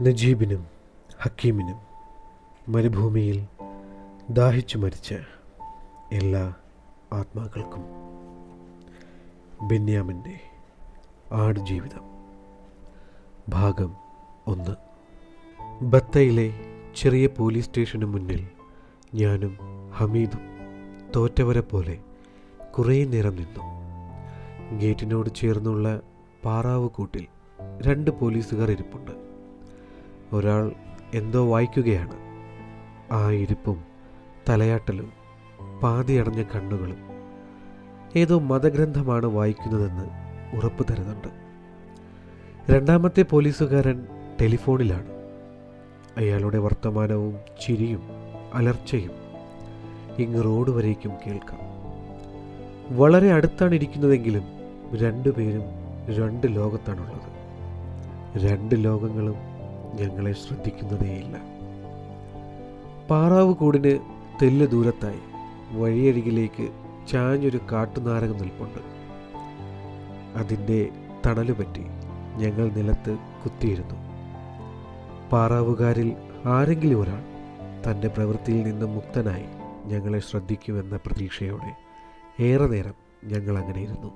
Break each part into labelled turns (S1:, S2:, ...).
S1: നജീബിനും ഹക്കീമിനും മരുഭൂമിയിൽ ദാഹിച്ചു മരിച്ച എല്ലാ ആത്മാക്കൾക്കും ബെന്യാമിന്റെ ആടുജീവിതം ഭാഗം ഒന്ന്. ബത്തയിലെ ചെറിയ പോലീസ് സ്റ്റേഷന് മുന്നിൽ ഞാനും ഹമീദും തോറ്റവരെ പോലെ കുറേ നേരം നിന്നു. ഗേറ്റിനോട് ചേർന്നുള്ള പാറാവ് കൂട്ടിൽ രണ്ട് പോലീസുകാർ ഇരിപ്പുണ്ട്. ഒരാൾ എന്തോ വായിക്കുകയാണ്. ആ ഇരിപ്പും തലയാട്ടലും പാതിയടഞ്ഞ കണ്ണുകളും ഏതോ മതഗ്രന്ഥമാണ് വായിക്കുന്നതെന്ന് ഉറപ്പു തരുന്നുണ്ട്. രണ്ടാമത്തെ പോലീസുകാരൻ ടെലിഫോണിലാണ്. അയാളുടെ വർത്തമാനവും ചിരിയും അലർച്ചയും ഇങ്ങ് റോഡ് വരേക്കും കേൾക്കാം. വളരെ അടുത്താണ് ഇരിക്കുന്നതെങ്കിലും രണ്ടുപേരും രണ്ട് ലോകത്താണുള്ളത്. രണ്ട് ലോകങ്ങളും ഞങ്ങളെ ശ്രദ്ധിക്കുന്നതേയില്ല. പാറാവ് കൂടിന് തെല്ല് ദൂരത്തായി വഴിയരികിലേക്ക് ചാഞ്ഞൊരു കാട്ടുനാരകം നിൽപ്പുണ്ട്. അതിന്റെ തണൽ പറ്റി ഞങ്ങൾ നിലത്ത് കുത്തിയിരുന്നു. പാറാവുകാരിൽ ആരെങ്കിലും ഒരാൾ തന്റെ പ്രവൃത്തിയിൽ നിന്ന് മുക്തനായി ഞങ്ങളെ ശ്രദ്ധിക്കുമെന്ന പ്രതീക്ഷയോടെ ഏറെ നേരം ഞങ്ങൾ അങ്ങനെ ഇരുന്നു.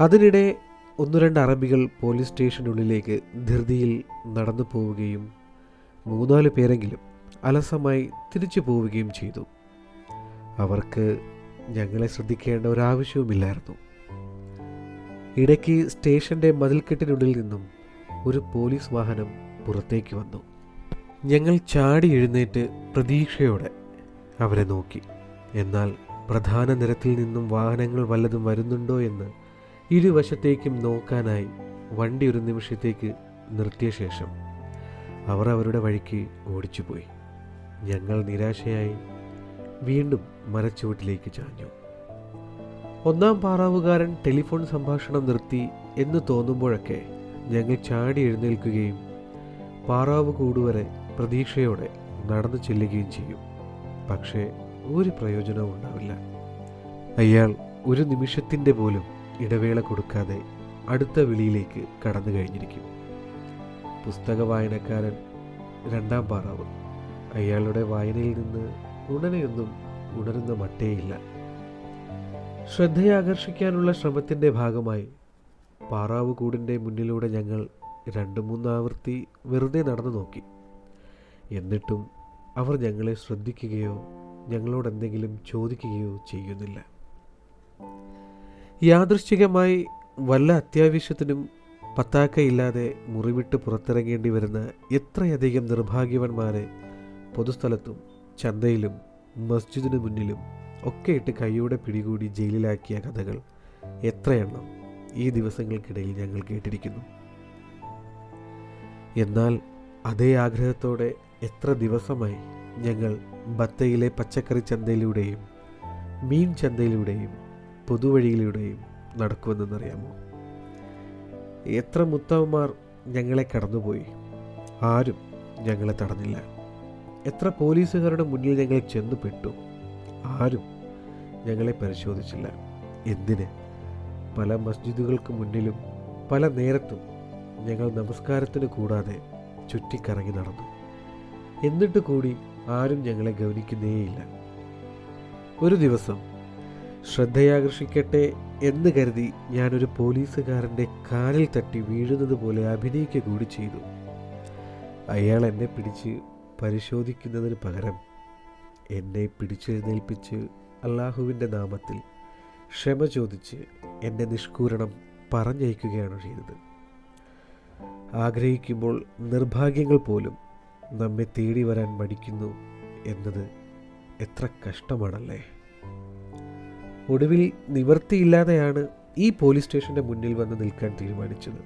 S1: അതിനിടെ ഒന്നു രണ്ട് അറബികൾ പോലീസ് സ്റ്റേഷനുള്ളിലേക്ക് ധൃതിയിൽ നടന്നു പോവുകയും മൂന്നാൽ പേരെങ്കിലും അലസമായി തിരിച്ചു പോവുകയും ചെയ്തു. അവർക്ക് ഞങ്ങളെ ശ്രദ്ധിക്കേണ്ട ഒരാവശ്യവുമില്ലായിരുന്നു. ഇടയ്ക്ക് സ്റ്റേഷന്റെ മതിൽക്കെട്ടിനുള്ളിൽ നിന്നും ഒരു പോലീസ് വാഹനം പുറത്തേക്ക് വന്നു. ഞങ്ങൾ ചാടി എഴുന്നേറ്റ് പ്രതീക്ഷയോടെ അവരെ നോക്കി. എന്നാൽ പ്രധാന നിരത്തിൽ നിന്നും വാഹനങ്ങൾ വല്ലതും വരുന്നുണ്ടോ എന്ന് ഇരുവശത്തേക്കും നോക്കാനായി വണ്ടി ഒരു നിമിഷത്തേക്ക് നിർത്തിയ ശേഷം അവർ അവരുടെ വഴിക്ക് ഓടിച്ചുപോയി. ഞങ്ങൾ നിരാശയായി വീണ്ടും മരച്ചുവട്ടിലേക്ക് ചാഞ്ഞു. ഒന്നാം പാറാവുകാരൻ ടെലിഫോൺ സംഭാഷണം നിർത്തി എന്ന് തോന്നുമ്പോഴൊക്കെ ഞങ്ങൾ ചാടി എഴുന്നേൽക്കുകയും പാറാവ് കൂടുവരെ പ്രതീക്ഷയോടെ നടന്നു ചെല്ലുകയും ചെയ്യും. പക്ഷേ ഒരു പ്രയോജനവും ഉണ്ടാവില്ല. അയാൾ ഒരു നിമിഷത്തിന്റെ പോലും ഇടവേള കൊടുക്കാതെ അടുത്ത വിളിയിലേക്ക് കടന്നു കഴിഞ്ഞിരിക്കും. പുസ്തക വായനക്കാരൻ രണ്ടാം പാറാവ്. അയാളുടെ വായനയിൽ നിന്ന് ഉടനെയൊന്നും ഉണരുന്ന മട്ടേയില്ല. ശ്രദ്ധയാകർഷിക്കാനുള്ള ശ്രമത്തിന്റെ ഭാഗമായി പാറാവ് കൂടിന്റെ മുന്നിലൂടെ ഞങ്ങൾ രണ്ട് മൂന്നാവർത്തി വെറുതെ നടന്നു നോക്കി. എന്നിട്ടും അവർ ഞങ്ങളെ ശ്രദ്ധിക്കുകയോ ഞങ്ങളോട് എന്തെങ്കിലും ചോദിക്കുകയോ ചെയ്യുന്നില്ല. യാദൃശ്ചികമായി വല്ല അത്യാവശ്യത്തിനും പത്താക്കയില്ലാതെ മുറിവിട്ട് പുറത്തിറങ്ങേണ്ടി വരുന്ന എത്രയധികം നിർഭാഗ്യവന്മാരെ പൊതുസ്ഥലത്തും ചന്തയിലും മസ്ജിദിനു മുന്നിലും ഒക്കെ ഇട്ട് കൈയോടെ പിടികൂടി ജയിലിലാക്കിയ കഥകൾ എത്രയെണ്ണം ഈ ദിവസങ്ങൾക്കിടയിൽ ഞങ്ങൾ കേട്ടിരിക്കുന്നു. എന്നാൽ അതേ ആഗ്രഹത്തോടെ എത്ര ദിവസമായി ഞങ്ങൾ ബത്തയിലെ പച്ചക്കറി ചന്തയിലൂടെയും മീൻ ചന്തയിലൂടെയും പൊതുവഴിയിലൂടെയും നടക്കുമെന്നറിയാമോ? എത്ര മുത്തമ്മമാർ ഞങ്ങളെ കടന്നുപോയി ആരും ഞങ്ങളെ തടഞ്ഞില്ല. എത്ര പോലീസുകാരുടെ മുന്നിൽ ഞങ്ങൾ ചെന്നു പെട്ടു ആരും ഞങ്ങളെ പരിശോധിച്ചില്ല. എന്തിന്? പല മസ്ജിദുകൾക്ക് മുന്നിലും പല നേരത്തും ഞങ്ങൾ നമസ്കാരത്തിന് കൂടാതെ ചുറ്റിക്കറങ്ങി നടന്നു. എന്നിട്ട് കൂടി ആരും ഞങ്ങളെ ഗൗനിക്കുന്നേയില്ല. ഒരു ദിവസം ശ്രദ്ധയാകർഷിക്കട്ടെ എന്ന് കരുതി ഞാനൊരു പോലീസുകാരന്റെ കാലിൽ തട്ടി വീഴുന്നത് പോലെ അഭിനയിക്കുക കൂടി ചെയ്തു. അയാൾ എന്നെ പിടിച്ച് പരിശോധിക്കുന്നതിന് പകരം എന്നെ പിടിച്ചെഴുന്നേൽപ്പിച്ച് അള്ളാഹുവിന്റെ നാമത്തിൽ ക്ഷമ ചോദിച്ച് എന്റെ നിഷ്കൂരണം പറഞ്ഞയക്കുകയാണ് ചെയ്തത്. ആഗ്രഹിക്കുമ്പോൾ നിർഭാഗ്യങ്ങൾ പോലും നമ്മെ തേടി വരാൻ മടിക്കുന്നു എന്നത് എത്ര കഷ്ടമാണല്ലേ? ഒടുവിൽ നിവർത്തിയില്ലാതെയാണ് ഈ പോലീസ് സ്റ്റേഷന്റെ മുന്നിൽ വന്ന് നിൽക്കാൻ തീരുമാനിച്ചത്.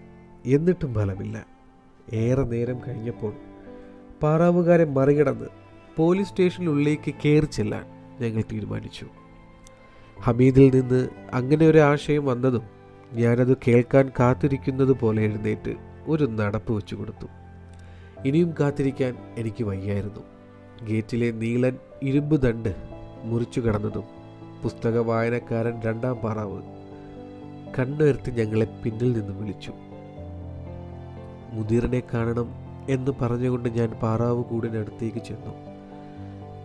S1: എന്നിട്ടും ഫലമില്ല. ഏറെ നേരം കഴിഞ്ഞപ്പോൾ പാറാവുകാരെ മറികടന്ന് പോലീസ് സ്റ്റേഷനുള്ളിലേക്ക് കയറി ചെല്ലാൻ ഞങ്ങൾ തീരുമാനിച്ചു. ഹമീദിൽ നിന്ന് അങ്ങനെ ഒരു ആശയം വന്നതും ഞാനത് കേൾക്കാൻ കാത്തിരിക്കുന്നത് പോലെ എഴുന്നേറ്റ് ഒരു നടപ്പ് വെച്ചു കൊടുത്തു. ഇനിയും കാത്തിരിക്കാൻ എനിക്ക് വയ്യായിരുന്നു. ഗേറ്റിലെ നീളൻ ഇരുമ്പ് ദണ്ട് മുറിച്ചു കടന്നതും പുസ്തക വായനക്കാരൻ രണ്ടാം പാറാവ് കണ്ണുയർത്തി ഞങ്ങളെ പിന്നിൽ നിന്ന് വിളിച്ചു. മുതിരനെ കാണണം എന്ന് പറഞ്ഞുകൊണ്ട് ഞാൻ പാറാവ് കൂടിനടുത്തേക്ക് ചെന്നു.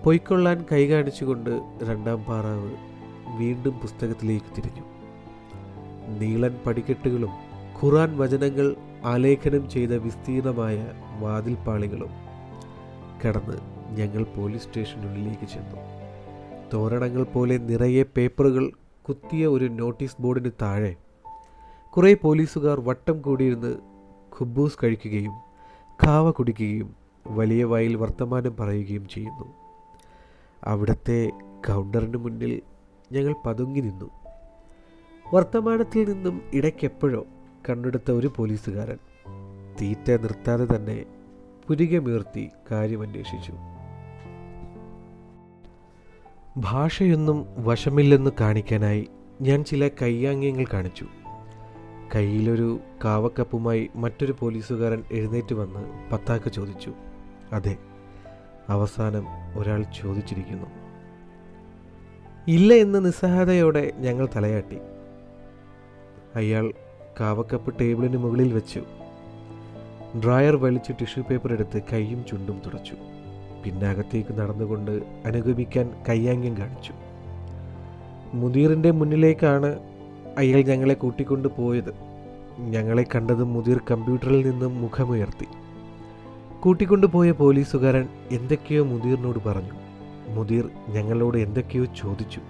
S1: പൊയ്ക്കൊള്ളാൻ കൈ കാണിച്ചുകൊണ്ട് രണ്ടാം പാറാവ് വീണ്ടും പുസ്തകത്തിലേക്ക് തിരിഞ്ഞു. നീളൻ പടിക്കെട്ടുകളും ഖുറാൻ വചനങ്ങൾ ആലേഖനം ചെയ്ത വിസ്തീർണമായ വാതിൽപ്പാളികളും കടന്ന് ഞങ്ങൾ പോലീസ് സ്റ്റേഷനുള്ളിലേക്ക് ചെന്നു. തോരണങ്ങൾ പോലെ നിറയെ പേപ്പറുകൾ കുത്തിയ ഒരു നോട്ടീസ് ബോർഡിന് താഴെ കുറേ പോലീസുകാർ വട്ടം കൂടിയിരുന്ന് ഖുബൂസ് കഴിക്കുകയും കാവ കുടിക്കുകയും വലിയ വായിൽ വർത്തമാനം പറയുകയും ചെയ്യുന്നു. അവിടുത്തെ കൗണ്ടറിന് മുന്നിൽ ഞങ്ങൾ പതുങ്ങി നിന്നു. വർത്തമാനത്തിൽ നിന്നും ഇടയ്ക്കെപ്പോഴോ കണ്ടെടുത്ത ഒരു പോലീസുകാരൻ തീറ്റ നിർത്താതെ തന്നെ പുരികമീർത്തി കാര്യമന്വേഷിച്ചു. ഭാഷയൊന്നും വശമില്ലെന്ന് കാണിക്കാനായി ഞാൻ ചില കയ്യാംഗ്യങ്ങൾ കാണിച്ചു. കയ്യിലൊരു കാവക്കപ്പുമായി മറ്റൊരു പോലീസുകാരൻ എഴുന്നേറ്റ് വന്ന് പത്താക്ക് ചോദിച്ചു. അതെ അവസാനം ഒരാൾ ചോദിച്ചിരിക്കുന്നു. ഇല്ല എന്ന നിസ്സഹായതയോടെ ഞങ്ങൾ തലയാട്ടി. അയാൾ കാവക്കപ്പ് ടേബിളിന് മുകളിൽ വെച്ചു. ഡ്രയർ വലിച്ച് ടിഷ്യൂ പേപ്പർ എടുത്ത് കൈയും ചുണ്ടും തുടച്ചു. പിന്നെ അകത്തേക്ക് നടന്നുകൊണ്ട് അനുഗമിക്കാൻ കയ്യാങ്കം കാണിച്ചു. മുദീറിന്റെ മുന്നിലേക്കാണ് അയാൾ ഞങ്ങളെ കൂട്ടിക്കൊണ്ട് പോയത്. ഞങ്ങളെ കണ്ടത് മുദീർ കമ്പ്യൂട്ടറിൽ നിന്നും മുഖമുയർത്തി. കൂട്ടിക്കൊണ്ടുപോയ പോലീസുകാരൻ എന്തൊക്കെയോ മുദീറിനോട് പറഞ്ഞു. മുദീർ ഞങ്ങളോട് എന്തൊക്കെയോ ചോദിച്ചു.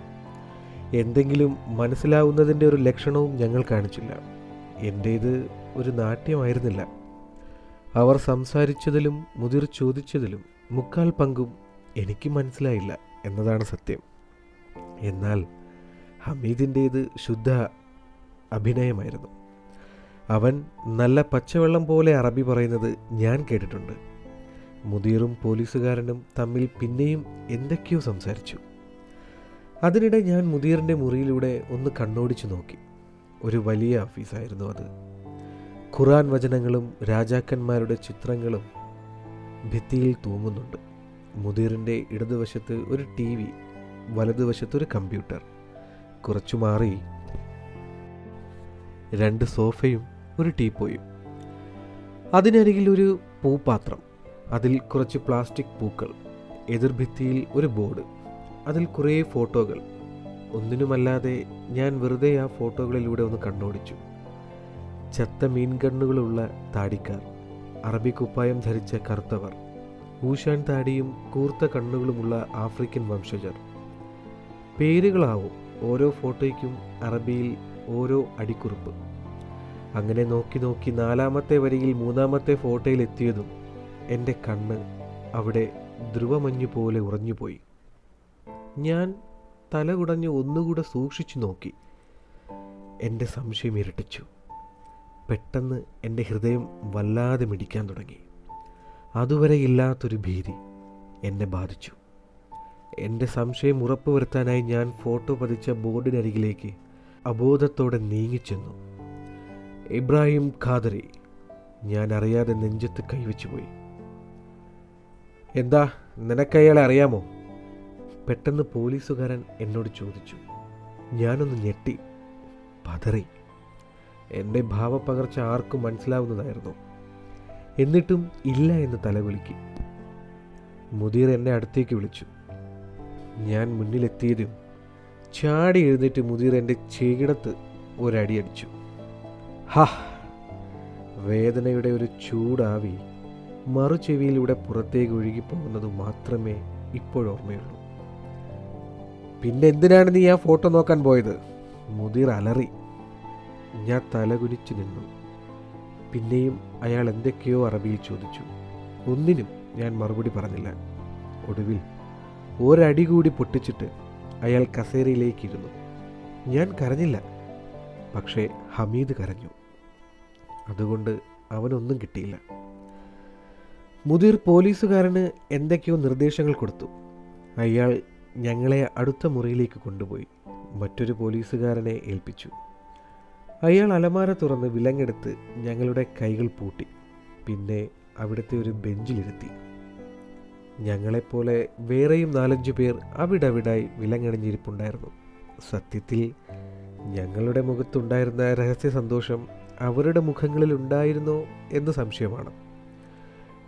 S1: എന്തെങ്കിലും മനസ്സിലാവുന്നതിന്റെ ഒരു ലക്ഷണവും ഞങ്ങൾ കാണിച്ചില്ല. എന്റേത് ഒരു നാട്യമായിരുന്നില്ല. അവർ സംസാരിച്ചതിലും മുതിർ ചോദിച്ചതിലും മുക്കാൽ പങ്കും എനിക്ക് മനസ്സിലായില്ല എന്നതാണ് സത്യം. എന്നാൽ ഹമീദിന്റേത് ശുദ്ധ അഭിനയമായിരുന്നു. അവൻ നല്ല പച്ചവെള്ളം പോലെ അറബി പറയുന്നത് ഞാൻ കേട്ടിട്ടുണ്ട്. മുദീറും പോലീസുകാരനും തമ്മിൽ പിന്നെയും എന്തൊക്കെയോ സംസാരിച്ചു. അതിനിടെ ഞാൻ മുദീറിന്റെ മുറിയിലൂടെ ഒന്ന് കണ്ണോടിച്ചു നോക്കി. ഒരു വലിയ ഓഫീസായിരുന്നു അത്. ഖുറാൻ വചനങ്ങളും രാജാക്കന്മാരുടെ ചിത്രങ്ങളും ഭിത്തിയിൽ തൂങ്ങുന്നുണ്ട്. മുതിറിന്റെ ഇടതുവശത്ത് ഒരു ടി വി വലതുവശത്തൊരു കമ്പ്യൂട്ടർ. കുറച്ചു മാറി രണ്ട് സോഫയും ഒരു ടീപ്പോയും. അതിനരികിൽ ഒരു പൂപാത്രം അതിൽ കുറച്ച് പ്ലാസ്റ്റിക് പൂക്കൾ എതിർഭിത്തിയിൽ ഒരു ബോർഡ് അതിൽ കുറേ ഫോട്ടോകൾ. ഒന്നിനുമല്ലാതെ ഞാൻ വെറുതെ ആ ഫോട്ടോകളിലൂടെ ഒന്ന് കണ്ണോടിച്ചു. ചത്ത മീൻകണ്ണുകളുള്ള താടിക്കാർ അറബി കുപ്പായം ധരിച്ച കറുത്തവർ ഊഷാൻ താടിയും കൂർത്ത കണ്ണുകളുമുള്ള ആഫ്രിക്കൻ വംശജർ. പേരുകളാവും ഓരോ ഫോട്ടോയ്ക്കും അറബിയിൽ ഓരോ അടിക്കുറിപ്പ്. അങ്ങനെ നോക്കി നോക്കി നാലാമത്തെ വരിയിൽ മൂന്നാമത്തെ ഫോട്ടോയിൽ എത്തിയതും എന്റെ കണ്ണ് അവിടെ ധ്രുവമഞ്ഞു പോലെ ഉറഞ്ഞുപോയി. ഞാൻ തല കുടഞ്ഞ് ഒന്നുകൂടെ സൂക്ഷിച്ചു നോക്കി. എന്റെ സംശയം ഇരട്ടിച്ചു. പെട്ടെന്ന് എന്റെ ഹൃദയം വല്ലാതെ മിടിക്കാൻ തുടങ്ങി. അതുവരെ ഇല്ലാത്തൊരു ഭീതി എന്നെ ബാധിച്ചു. എന്റെ സംശയം ഉറപ്പുവരുത്താനായി ഞാൻ ഫോട്ടോ പതിച്ച ബോർഡിനരികിലേക്ക് അബോധത്തോടെ നീങ്ങിച്ചെന്നു. ഇബ്രാഹിം ഖാദറി ഞാൻ അറിയാതെ നെഞ്ചത്ത് കൈവച്ചു പോയി. എന്താ നിനക്കയാളെ അറിയാമോ? പെട്ടെന്ന് പോലീസുകാരൻ എന്നോട് ചോദിച്ചു. ഞാനൊന്ന് ഞെട്ടി പതറി. എന്റെ ഭാവപ്പകർച്ച ആർക്കും മനസ്സിലാവുന്നതായിരുന്നു. എന്നിട്ടും ഇല്ല എന്ന് തലകുലുക്കി. മുതിർ എന്നെ അടുത്തേക്ക് വിളിച്ചു. ഞാൻ മുന്നിലെത്തിയതും ചാടി എഴുന്നേറ്റ് മുതിർ എന്റെ ചീകിടത്ത് ഒരടിയടിച്ചു. ഹാ വേദനയുടെ ഒരു ചൂടാവി മറുചെവിയിലൂടെ പുറത്തേക്ക് ഒഴുകിപ്പോകുന്നത് മാത്രമേ ഇപ്പോഴോർമ്മയുള്ളൂ പിന്നെ എന്തിനാണ് നീ ആ ഫോട്ടോ നോക്കാൻ പോയത്? മുതിർ അലറി. ഞാൻ തലകുനിച്ചു നിന്നു. പിന്നെയും അയാൾ എന്തൊക്കെയോ അറബിയിൽ ചോദിച്ചു. ഒന്നിനും ഞാൻ മറുപടി പറഞ്ഞില്ല. ഒടുവിൽ ഒരടി കൂടി പൊട്ടിച്ചിട്ട് അയാൾ കസേരയിലേക്കിരുന്നു. ഞാൻ കരഞ്ഞില്ല. പക്ഷേ ഹമീദ് കരഞ്ഞു. അതുകൊണ്ട് അവനൊന്നും കിട്ടിയില്ല. മുതിർ പോലീസുകാരന് എന്തൊക്കെയോ നിർദ്ദേശങ്ങൾ കൊടുത്തു. അയാൾ ഞങ്ങളെ അടുത്ത മുറിയിലേക്ക് കൊണ്ടുപോയി. മറ്റൊരു പോലീസുകാരനെ ഏൽപ്പിച്ചു. അയാൾ അലമാര തുറന്ന് വിലങ്ങെടുത്ത് ഞങ്ങളുടെ കൈകൾ പൂട്ടി. പിന്നെ അവിടുത്തെ ഒരു ബെഞ്ചിലിരുത്തി. ഞങ്ങളെപ്പോലെ വേറെയും നാലഞ്ചു പേർ അവിടവിടായി വിലങ്ങണിഞ്ഞിരിപ്പുണ്ടായിരുന്നു. സത്യത്തിൽ ഞങ്ങളുടെ മുഖത്തുണ്ടായിരുന്ന രഹസ്യ സന്തോഷം അവരുടെ മുഖങ്ങളിൽ ഉണ്ടായിരുന്നോ എന്ന് സംശയമാണ്.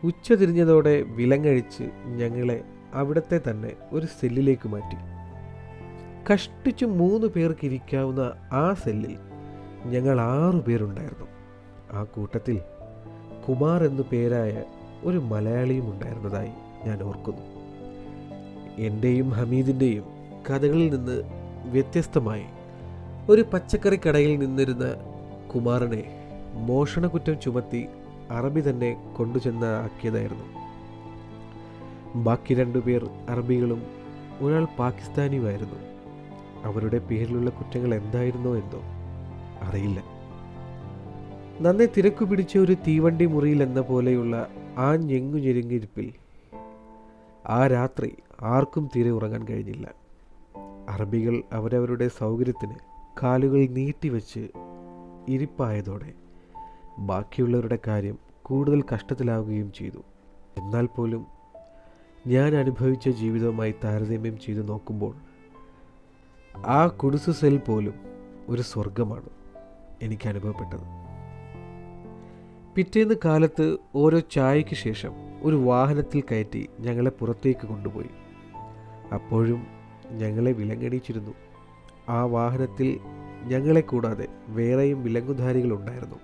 S1: ഉച്ച തിരിഞ്ഞതോടെ വിലങ്ങഴിച്ച് ഞങ്ങളെ അവിടത്തെ തന്നെ ഒരു സെല്ലിലേക്ക് മാറ്റി. കഷ്ടിച്ചു മൂന്ന് പേർക്കിരിക്കാവുന്ന ആ സെല്ലിൽ ഞങ്ങൾ ആറു പേരുണ്ടായിരുന്നു. ആ കൂട്ടത്തിൽ കുമാർ എന്നു പേരായ ഒരു മലയാളിയും ഉണ്ടായിരുന്നതായി ഞാൻ ഓർക്കുന്നു. എന്റെയും ഹമീദിന്റെയും കഥകളിൽ നിന്ന് വ്യത്യസ്തമായി ഒരു പച്ചക്കറി കടയിൽ നിന്നിരുന്ന കുമാറിനെ മോഷണക്കുറ്റം ചുമത്തി അറബി തന്നെ കൊണ്ടുചെന്ന് ആക്കിയതായിരുന്നു ബാക്കി രണ്ടുപേർ അറബികളും ഒരാൾ പാകിസ്ഥാനിയുമായിരുന്നു. അവരുടെ പേരിലുള്ള കുറ്റങ്ങൾ എന്തായിരുന്നോ എന്തോ. അറിയില്ല. നന്നെ തിരക്കു പിടിച്ച ഒരു തീവണ്ടി മുറിയിൽ എന്ന പോലെയുള്ള ആ ഞെങ്ങു ഞെരുങ്ങിരിപ്പിൽ ആ രാത്രി ആർക്കും തീരെ ഉറങ്ങാൻ കഴിഞ്ഞില്ല. അറബികൾ അവരവരുടെ സൗകര്യത്തിന് കാലുകൾ നീട്ടിവെച്ച് ഇരിപ്പായതോടെ ബാക്കിയുള്ളവരുടെ കാര്യം കൂടുതൽ കഷ്ടത്തിലാവുകയും ചെയ്തു. എന്നാൽ പോലും ഞാൻ അനുഭവിച്ച ജീവിതവുമായി താരതമ്യം ചെയ്തു നോക്കുമ്പോൾ ആ കുടുസു സെൽ പോലും ഒരു സ്വർഗമാണ് എനിക്ക് അനുഭവപ്പെട്ടത് പിറ്റേന്ന് കാലത്ത് ഓരോ ചായയ്ക്ക് ശേഷം ഒരു വാഹനത്തിൽ കയറ്റി ഞങ്ങളെ പുറത്തേക്ക് കൊണ്ടുപോയി. അപ്പോഴും ഞങ്ങളെ വിലങ്ങണിച്ചിരുന്നു. ആ വാഹനത്തിൽ ഞങ്ങളെ കൂടാതെ വേറെയും വിലങ്ങുധാരികൾ ഉണ്ടായിരുന്നു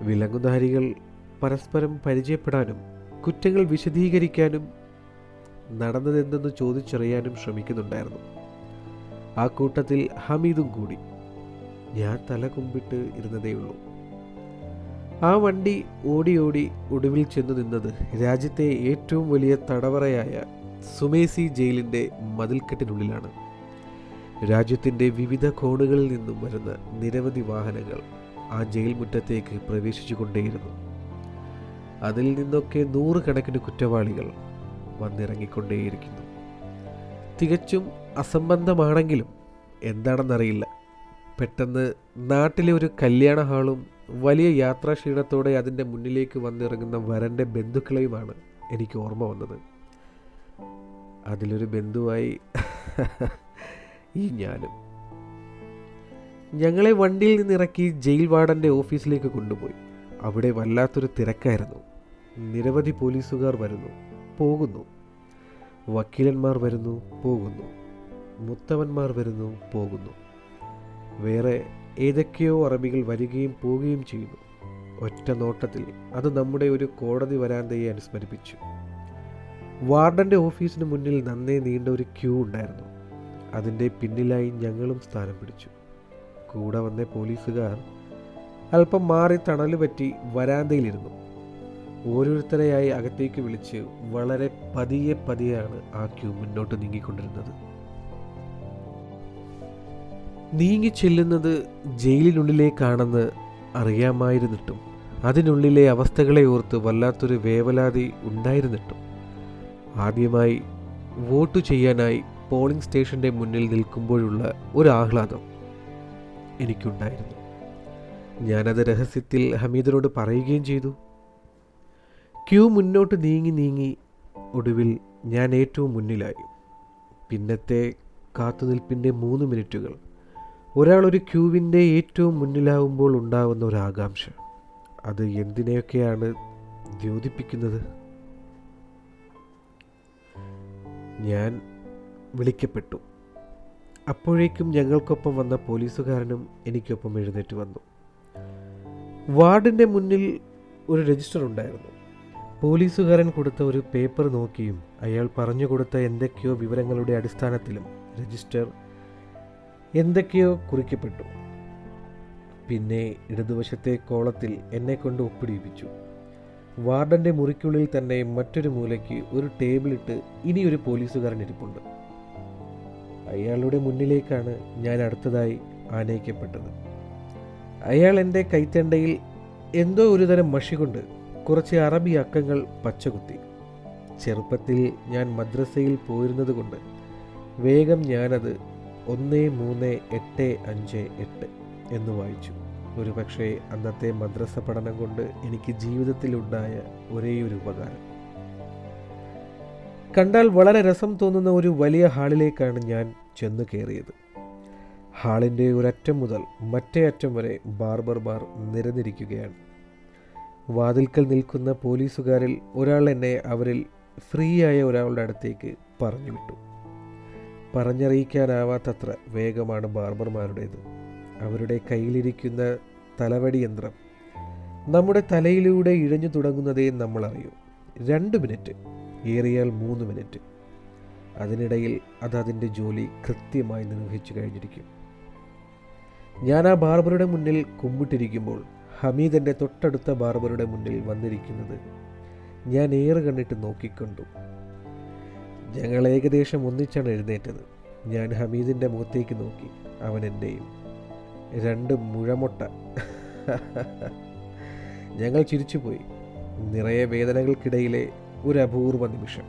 S1: വിലങ്ങുധാരികൾ പരസ്പരം പരിചയപ്പെടാനും കുറ്റങ്ങൾ വിശദീകരിക്കാനും നടന്നതെന്തെന്ന് ചോദിച്ചറിയാനും ശ്രമിക്കുന്നുണ്ടായിരുന്നു. ആ കൂട്ടത്തിൽ ഹമീദും കൂടി. ഞാൻ തല കുമ്പിട്ട് ഇരുന്നതേയുള്ളൂ. ആ വണ്ടി ഓടി ഓടി ഒടുവിൽ ചെന്നു നിന്നത് രാജ്യത്തെ ഏറ്റവും വലിയ തടവറയായ സുമേസി ജയിലിന്റെ മതിൽക്കെട്ടിനുള്ളിലാണ്. രാജ്യത്തിന്റെ വിവിധ കോണുകളിൽ നിന്നും വരുന്ന നിരവധി വാഹനങ്ങൾ ആ ജയിൽ മുറ്റത്തേക്ക് പ്രവേശിച്ചു കൊണ്ടേയിരുന്നു അതിൽ നിന്നൊക്കെ നൂറുകണക്കിന് കുറ്റവാളികൾ വന്നിറങ്ങിക്കൊണ്ടേയിരിക്കുന്നു. തികച്ചും അസംബന്ധമാണെങ്കിലും എന്താണെന്നറിയില്ല. പെട്ടെന്ന് നാട്ടിലെ ഒരു കല്യാണ ഹാളും വലിയ യാത്രാക്ഷീണത്തോടെ അതിന്റെ മുന്നിലേക്ക് വന്നിറങ്ങുന്ന വരന്റെ ബന്ധുക്കളെയുമാണ് എനിക്ക് ഓർമ്മ വന്നത്. അതിലൊരു ബന്ധുവായി ഈ ഞാനും. ഞങ്ങളെ വണ്ടിയിൽ നിന്നിറക്കി ജയിൽ വാർഡന്റെ ഓഫീസിലേക്ക് കൊണ്ടുപോയി. അവിടെ വല്ലാത്തൊരു തിരക്കായിരുന്നു. നിരവധി പോലീസുകാർ വരുന്നു പോകുന്നു. വക്കീലന്മാർ വരുന്നു പോകുന്നു. മുത്തവന്മാർ വരുന്നു പോകുന്നു. വേറെ ഏതൊക്കെയോ അറബികൾ വരികയും പോവുകയും ചെയ്യുന്നു. ഒറ്റ നോട്ടത്തിൽ അത് നമ്മുടെ ഒരു കോടതി വരാന്തയെ അനുസ്മരിപ്പിച്ചു. വാർഡന്റെ ഓഫീസിന് മുന്നിൽ നന്നേ നീണ്ട ഒരു ക്യൂ ഉണ്ടായിരുന്നു. അതിന്റെ പിന്നിലായി ഞങ്ങളും സ്ഥാനം പിടിച്ചു. കൂടെ വന്ന പോലീസുകാർ അല്പം മാറി തണൽ പറ്റി വരാന്തയിലിരുന്നു. ഓരോരുത്തരെയായി അകത്തേക്ക് വിളിച്ച് വളരെ പതിയെ പതിയാണ് ആ ക്യൂ മുന്നോട്ട് നീങ്ങിക്കൊണ്ടിരുന്നത്. നീങ്ങി ചെല്ലുന്നത് ജയിലിനുള്ളിലേക്കാണെന്ന് അറിയാമായിരുന്നിട്ടും അതിനുള്ളിലെ അവസ്ഥകളെ ഓർത്ത് വല്ലാത്തൊരു വേവലാതി ഉണ്ടായിരുന്നിട്ടും. ആദ്യമായി വോട്ട് ചെയ്യാനായി പോളിംഗ് സ്റ്റേഷന്റെ മുന്നിൽ നിൽക്കുമ്പോഴുള്ള ഒരു ആഹ്ലാദം എനിക്കുണ്ടായിരുന്നു. ഞാനത് രഹസ്യത്തിൽ ഹമീദിനോട് പറയുകയും ചെയ്തു. ക്യൂ മുന്നോട്ട് നീങ്ങി നീങ്ങി ഒടുവിൽ ഞാൻ ഏറ്റവും മുന്നിലായി. പിന്നത്തെ കാത്തുനിൽപ്പിന്റെ മൂന്ന് മിനിറ്റുകൾ ഒരാൾ ഒരു ക്യൂവിന്റെ ഏറ്റവും മുന്നിലാവുമ്പോൾ ഉണ്ടാവുന്ന ഒരു ആകാംക്ഷ. അത് എന്തിനെയൊക്കെയാണ് ദ്യോതിപ്പിക്കുന്നത്? ഞാൻ വിളിക്കപ്പെട്ടു. അപ്പോഴേക്കും ഞങ്ങൾക്കൊപ്പം വന്ന പോലീസുകാരനും എനിക്കൊപ്പം എഴുന്നേറ്റ് വന്നു. വാർഡിന്റെ മുന്നിൽ ഒരു രജിസ്റ്റർ ഉണ്ടായിരുന്നു. പോലീസുകാരൻ കൊടുത്ത ഒരു പേപ്പർ നോക്കിയും അയാൾ പറഞ്ഞു കൊടുത്ത എന്തൊക്കെയോ വിവരങ്ങളുടെ അടിസ്ഥാനത്തിലും രജിസ്റ്റർ എന്തൊക്കെയോ കുറിക്കപ്പെട്ടു. പിന്നെ ഇടതുവശത്തെ കോളത്തിൽ എന്നെ കൊണ്ട് ഒപ്പിടിയിപ്പിച്ചു വാർഡന്റെ മുറിക്കുള്ളിൽ തന്നെ മറ്റൊരു മൂലയ്ക്ക് ഒരു ടേബിളിട്ട് ഇനി ഒരു പോലീസുകാരൻ ഇരിപ്പുണ്ട്. അയാളുടെ മുന്നിലേക്കാണ് ഞാൻ അടുത്തതായി ആനയിക്കപ്പെട്ടത്. അയാൾ എന്റെ കൈത്തണ്ടയിൽ എന്തോ ഒരുതരം മഷി കൊണ്ട് കുറച്ച് അറബി അക്കങ്ങൾ പച്ചകുത്തി. ചെറുപ്പത്തിൽ ഞാൻ മദ്രസയിൽ പോയിരുന്നത് കൊണ്ട് വേഗം ഞാനത് ഒന്ന് മൂന്ന് എട്ട് അഞ്ച് എട്ട് എന്ന് വായിച്ചു. ഒരു പക്ഷേ അന്നത്തെ മദ്രസ പഠനം കൊണ്ട് എനിക്ക് ജീവിതത്തിലുണ്ടായ ഒരേയൊരു ഉപകാരം. കണ്ടാൽ വളരെ രസം തോന്നുന്ന ഒരു വലിയ ഹാളിലേക്കാണ് ഞാൻ ചെന്ന് കയറിയത്. ഹാളിന്റെ ഒരറ്റം മുതൽ മറ്റേ അറ്റം വരെ ബാർബർമാർ നിരന്നിരിക്കുകയാണ്. വാതിൽക്കൽ നിൽക്കുന്ന പോലീസുകാരിൽ ഒരാൾ എന്നെ അവരിൽ ഫ്രീ ആയ ഒരാളുടെ അടുത്തേക്ക് പറഞ്ഞു വിട്ടു. പറഞ്ഞറിയിക്കാനാവാത്തത്ര വേഗമാണ് ബാർബർമാരുടേത്. അവരുടെ കയ്യിലിരിക്കുന്ന തലവടി യന്ത്രം നമ്മുടെ തലയിലൂടെ ഇഴഞ്ഞു തുടങ്ങുന്നതേ നമ്മൾ അറിയൂ രണ്ട് മിനിറ്റ് ഏറിയാൽ മൂന്ന് മിനിറ്റ്. അതിനിടയിൽ അത് അതിന്റെ ജോലി കൃത്യമായി നിർവഹിച്ചു കഴിഞ്ഞിരിക്കും. ഞാൻ ആ ബാർബറുടെ മുന്നിൽ കുമ്പിട്ടിരിക്കുമ്പോൾ ഹമീദ് എന്റെ തൊട്ടടുത്ത ബാർബറുടെ മുന്നിൽ വന്നിരിക്കുന്നത് ഞാൻ ഏറെ കണ്ടിട്ട് നോക്കിക്കണ്ടു. ഞങ്ങൾ ഏകദേശം ഒന്നിച്ചാണ് എഴുന്നേറ്റത്. ഞാൻ ഹമീദിന്റെ മുഖത്തേക്ക് നോക്കി. അവൻ എന്റെയും രണ്ട് മുഴമൊട്ട. ഞങ്ങൾ ചിരിച്ചുപോയി. നിറയെ വേദനകൾക്കിടയിലെ ഒരു അപൂർവ നിമിഷം.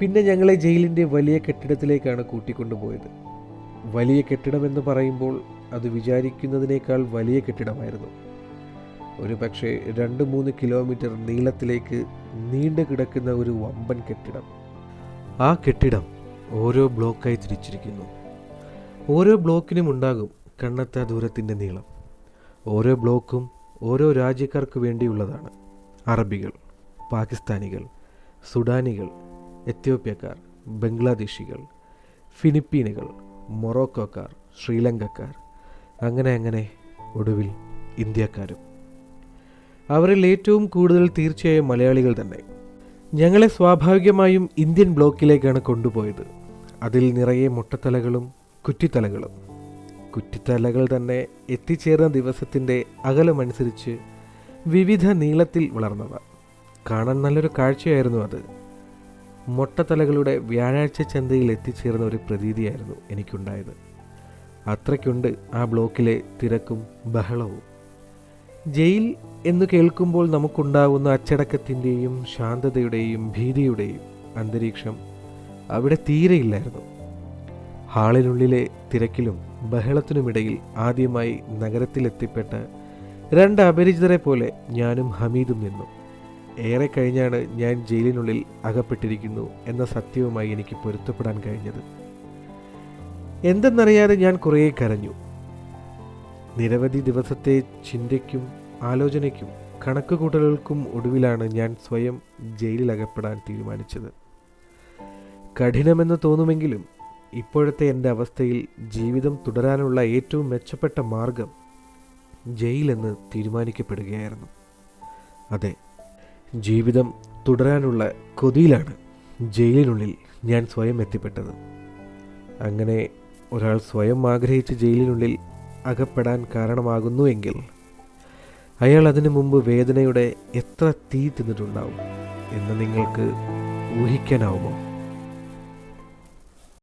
S1: പിന്നെ ഞങ്ങളെ ജയിലിന്റെ വലിയ കെട്ടിടത്തിലേക്കാണ് കൂട്ടിക്കൊണ്ടുപോയത്. വലിയ കെട്ടിടമെന്ന് പറയുമ്പോൾ അത് വിചാരിക്കുന്നതിനേക്കാൾ വലിയ കെട്ടിടമായിരുന്നു. ഒരു പക്ഷേ രണ്ട് മൂന്ന് കിലോമീറ്റർ നീളത്തിലേക്ക് നീണ്ടു കിടക്കുന്ന ഒരു വമ്പൻ കെട്ടിടം. ആ കെട്ടിടം ഓരോ ബ്ലോക്കായി തിരിച്ചിരിക്കുന്നു. ഓരോ ബ്ലോക്കിനും ഉണ്ടാകും കണ്ണെത്താ ദൂരത്തിന്റെ നീളം. ഓരോ ബ്ലോക്കും ഓരോ രാജ്യക്കാർക്ക് വേണ്ടിയുള്ളതാണ്. അറബികൾ പാകിസ്ഥാനികൾ സുഡാനികൾ എത്യോപ്യക്കാർ ബംഗ്ലാദേശികൾ ഫിലിപ്പീനുകൾ മൊറോക്കോക്കാർ ശ്രീലങ്കക്കാർ അങ്ങനെ അങ്ങനെ ഒടുവിൽ ഇന്ത്യക്കാരും. അവരിൽ ഏറ്റവും കൂടുതൽ തീർച്ചയായും മലയാളികൾ തന്നെ. ഞങ്ങളെ സ്വാഭാവികമായും ഇന്ത്യൻ ബ്ലോക്കിലേക്കാണ് കൊണ്ടുപോയത്. അതിൽ നിറയെ മുട്ടത്തലകളും കുറ്റിത്തലകളും. കുറ്റിത്തലകൾ തന്നെ എത്തിച്ചേർന്ന ദിവസത്തിന്റെ അകലമനുസരിച്ച് വിവിധ നീളത്തിൽ വളർന്നവ. കാണാൻ നല്ലൊരു കാഴ്ചയായിരുന്നു അത്. മുട്ടത്തലകളുടെ വ്യാഴാഴ്ച ചന്തയിൽ എത്തിച്ചേർന്ന ഒരു പ്രതീതിയായിരുന്നു എനിക്കുണ്ടായത്. അത്രയ്ക്കുണ്ട് ആ ബ്ലോക്കിലെ തിരക്കും ബഹളവും. ജയിൽ എന്ന് കേൾക്കുമ്പോൾ നമുക്കുണ്ടാകുന്ന അച്ചടക്കത്തിന്റെയും ശാന്തതയുടെയും ഭീതിയുടെയും അന്തരീക്ഷം അവിടെ തീരെയില്ലായിരുന്നു. ഹാളിനുള്ളിലെ തിരക്കിലും ബഹളത്തിനുമിടയിൽ ആദ്യമായി നഗരത്തിലെത്തിപ്പെട്ട രണ്ട് അപരിചിതരെ പോലെ ഞാനും ഹമീദും നിന്നു. ഏറെ കഴിഞ്ഞാണ് ഞാൻ ജയിലിനുള്ളിൽ അകപ്പെട്ടിരിക്കുന്നു എന്ന സത്യവുമായി എനിക്ക് പൊരുത്തപ്പെടാൻ കഴിഞ്ഞത്. എന്തെന്നറിയാതെ ഞാൻ കുറേ കരഞ്ഞു. നിരവധി ദിവസത്തെ ചിന്തയ്ക്കും ആലോചനയ്ക്കും കണക്കുകൂട്ടലുകൾക്കും ഒടുവിലാണ് ഞാൻ സ്വയം ജയിലിൽ അകപ്പെടാൻ തീരുമാനിച്ചത്. കഠിനമെന്ന് തോന്നുമെങ്കിലും ഇപ്പോഴത്തെ എന്റെ അവസ്ഥയിൽ ജീവിതം തുടരാനുള്ള ഏറ്റവും മെച്ചപ്പെട്ട മാർഗം ജയിലെന്ന് തീരുമാനിക്കപ്പെടുകയായിരുന്നു. അതെ ജീവിതം തുടരാനുള്ള കൊതിയിലാണ് ജയിലിനുള്ളിൽ ഞാൻ സ്വയം എത്തിപ്പെട്ടത്. അങ്ങനെ ഒരാൾ സ്വയം ആഗ്രഹിച്ച് ജയിലിനുള്ളിൽ അകപ്പെടാൻ കാരണമാകുന്നുവെങ്കിൽ അയാൾ അതിനു മുമ്പ് വേദനയുടെ എത്ര തീ തിന്നിട്ടുണ്ടാവും എന്ന് നിങ്ങൾക്ക് ഊഹിക്കാനാവുമോ?